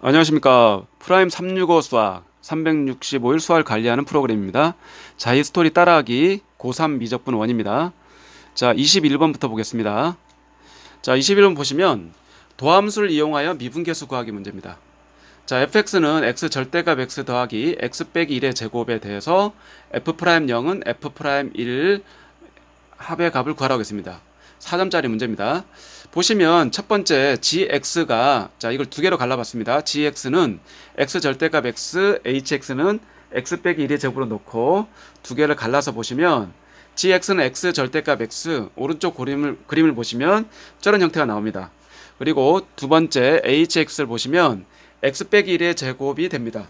안녕하십니까. 프라임 365 수학 365일 수학을 관리하는 프로그램입니다. 자, 이 스토리 따라하기 고3 미적분 원입니다. 자, 21번부터 보겠습니다. 자, 21번 보시면 도함수를 이용하여 미분계수 구하기 문제입니다. 자, fx는 x 절대값 x 더하기 x 빼기 1의 제곱에 대해서 f'0은 f'1 합의 값을 구하라고 했습니다. 4점짜리 문제입니다. 보시면 첫 번째 gx가 자 이걸 두 개로 갈라봤습니다. gx는 x 절대값 x, hx는 x 빼기 1의 제곱으로 놓고 두 개를 갈라서 보시면 gx는 x 절대값 x 오른쪽 그림을 그림을 보시면 저런 형태가 나옵니다. 그리고 두 번째 hx를 보시면 x 빼기 1의 제곱이 됩니다.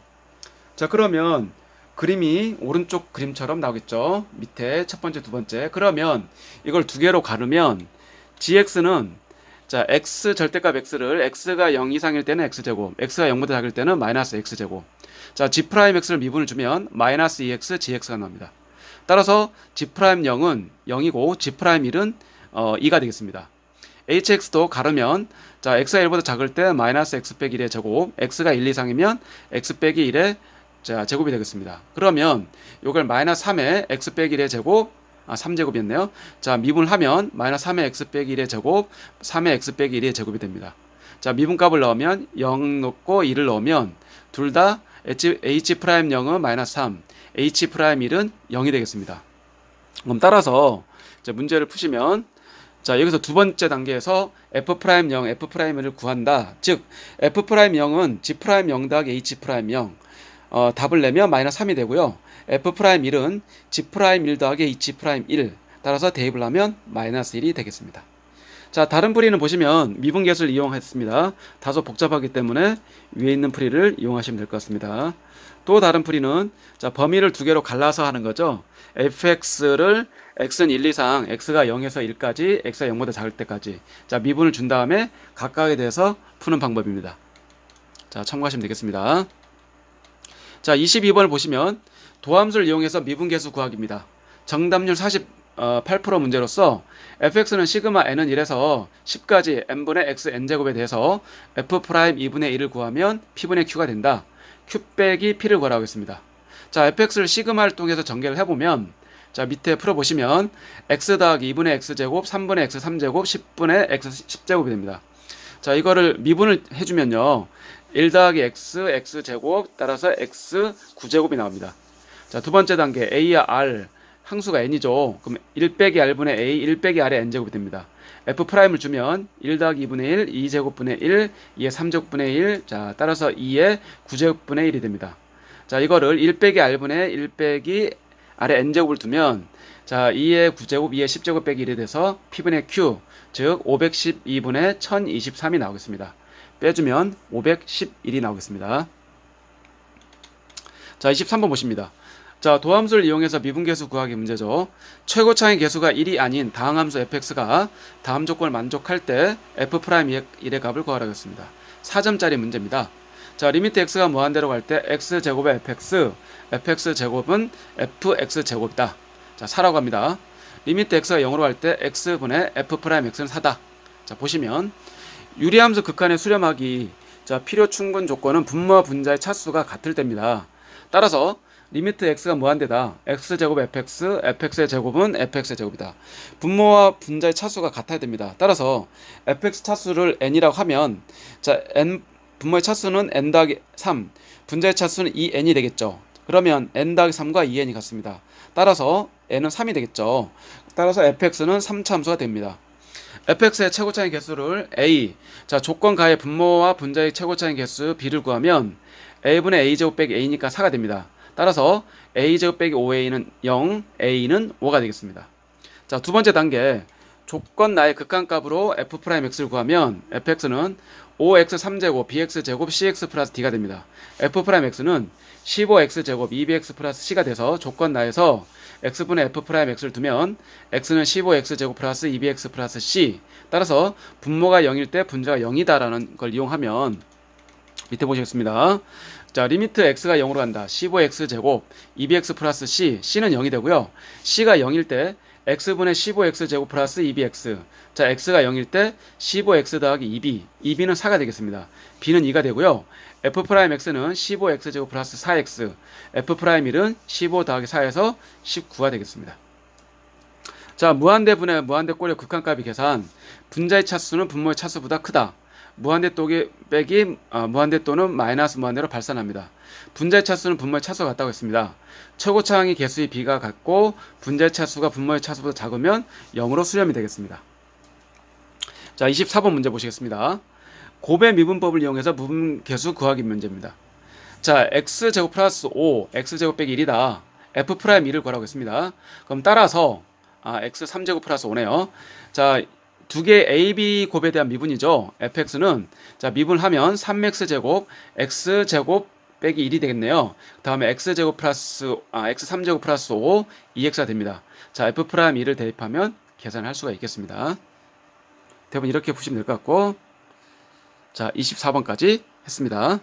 자 그러면 그림이 오른쪽 그림처럼 나오겠죠. 밑에 첫 번째, 두 번째. 그러면 이걸 두 개로 가르면 gx는 자 x 절대값 x를 x가 0 이상일 때는 x제곱, x가 0보다 작을 때는 마이너스 x제곱. 자 g 프라임 x를 미분을 주면 마이너스 2x gx가 나옵니다. 따라서 g 프라임 0은 0이고 g 프라임 1은 어, 2가 되겠습니다. hx도 가르면 자 x가 1보다 작을 때 마이너스 x 빼기 1의 제곱, x가 1 이상이면 x 빼기 1의 자, 제곱이 되겠습니다. 그러면 이걸 마이너스 3의 x 빼기 1의 제곱, 아, 3제곱이었네요. 자, 미분을 하면 마이너스 3의 x 빼기 1의 제곱, 3의 x 빼기 1의 제곱이 됩니다. 자, 미분값을 넣으면 0 넣고 2를 넣으면 둘 다 h, 프라임 0은 마이너스 3, h 프라임 1은 0이 되겠습니다. 그럼 따라서 문제를 푸시면 자, 여기서 두 번째 단계에서 f 프라임 0, f 프라임 1을 구한다. 즉, f 프라임 0은 g 프라임 0 더하기 h 프라임 0. 어, 답을 내면 마이너스 3이 되고요. F 프라임 1은 g 프라임 1 더하기 h 프라임 1 따라서 대입을 하면 마이너스 1이 되겠습니다. 자 다른 풀이는 보시면 미분계수를 이용했습니다. 다소 복잡하기 때문에 위에 있는 풀이를 이용하시면 될 것 같습니다. 또 다른 풀이는 자 범위를 두 개로 갈라서 하는 거죠. fx를 x는 1 이상 x가 0에서 1까지 x가 0보다 작을 때까지 자 미분을 준 다음에 각각에 대해서 푸는 방법입니다. 자 참고하시면 되겠습니다. 자, 22번을 보시면 도함수를 이용해서 미분계수 구하기입니다. 정답률 48% 문제로서 fx는 시그마 n은 1에서 10까지 n분의 x n제곱에 대해서 f 프라임 2분의 1을 구하면 p분의 q가 된다. q 빼기 p를 구하라고 했습니다. 자, fx를 시그마를 통해서 전개를 해보면 자, 밑에 풀어보시면 x 더하기 2분의 x제곱, 3분의 x 3제곱, 10분의 x 10제곱이 됩니다. 자, 이거를 미분을 해주면요. 1 더하기 x, x 제곱 따라서 x 9제곱이 나옵니다. 자, 두 번째 단계 a와 r 항수가 n이죠. 그럼 1 빼기 r분의 a, 1 빼기 r의 n제곱이 됩니다. f 프라임을 주면 1 더하기 2분의 1, 2제곱분의 1, 2의 3제곱분의 1, 자, 따라서 2의 9제곱분의 1이 됩니다. 자, 이거를 1 빼기 r분의 1 빼기 r의 n제곱을 두면 자, 2의 9제곱, 2의 10제곱 빼기 1이 돼서 p분의 q, 즉 512분의 1023이 나오겠습니다. 빼주면 511이 나오겠습니다. 자, 23번 보십니다. 자, 도함수를 이용해서 미분계수 구하기 문제죠. 최고차의 계수가 1이 아닌 다항함수 fx가 다음 조건을 만족할 때 f'1의 값을 구하라고 했습니다. 4점짜리 문제입니다. 자, 리미트 x가 무한대로 갈 때 x제곱의 fx, fx제곱은 fx제곱이다. 자, 4라고 합니다. 리미트 x가 0으로 갈 때 x분의 f'x는 4다. 자, 보시면 유리함수 극한의 수렴하기 자 필요 충분 조건은 분모와 분자의 차수가 같을 때입니다. 따라서 리미트 x가 무한대다. x제곱 fx, fx의 제곱은 fx의 제곱이다. 분모와 분자의 차수가 같아야 됩니다. 따라서 fx 차수를 n이라고 하면 자 n 분모의 차수는 n 더하기 3, 분자의 차수는 2n이 되겠죠. 그러면 n 더하기 3과 2n이 같습니다. 따라서 n은 3이 되겠죠. 따라서 fx는 3참수가 됩니다. fx의 최고차인 개수를 a 자 조건 가의 분모와 분자의 최고차인 개수 b를 구하면 a분의 a제곱 빼기 a니까 4가 됩니다. 따라서 a제곱 빼기 5a는 0, a는 5가 되겠습니다. 자 두 번째 단계 조건 나의 극한값으로 f'x를 구하면 fx는 5x 3제곱 bx 제곱 cx 플러스 d가 됩니다. f'x는 15x 제곱 2bx 플러스 c가 돼서 조건 나에서 x분의 f'x를 두면 x는 15x 제곱 플러스 2bx 플러스 c 따라서 분모가 0일 때 분자가 0이다라는 걸 이용하면 밑에 보시겠습니다. 자, 리미트 x가 0으로 간다. 15x 제곱 2bx 플러스 c, c는 0이 되고요. c가 0일 때 x분의 15x 제곱 플러스 2bx. 자, x가 0일 때 15x 더하기 2b. 2b는 4가 되겠습니다. b는 2가 되고요. f'x는 15x 제곱 플러스 4x. f'1은 15 더하기 4에서 19가 되겠습니다. 자, 무한대분의 무한대꼴의 극한값이 계산. 분자의 차수는 분모의 차수보다 크다. 무한대 또기 빼기 어, 무한대 또는 마이너스 무한대로 발산합니다. 분자의 차수는 분모의 차수가 같다고 했습니다. 최고 차항이 개수의 b가 같고 분자의 차수가 분모의 차수보다 작으면 0으로 수렴이 되겠습니다. 자, 24번 문제 보시겠습니다. 곱의 미분법을 이용해서 무분 개수 구하기 문제입니다. 자, x 제곱 플러스 5, x 제곱 빼기 1이다. f 프라임 2를 구하라고 했습니다. 그럼 따라서 아, x 3제곱 플러스 5네요. 자, 두개 AB 곱에 대한 미분이죠. fx는 자, 미분하면 3x 제곱 x 제곱 빼기 1이 되겠네요. 다음에 x 제곱 플러스 아, x 3제곱 플러스 5 2x가 됩니다. 자, f 프라임 2를 대입하면 계산할 수가 있겠습니다. 대부분 이렇게 보시면 될 것 같고 자, 24번까지 했습니다.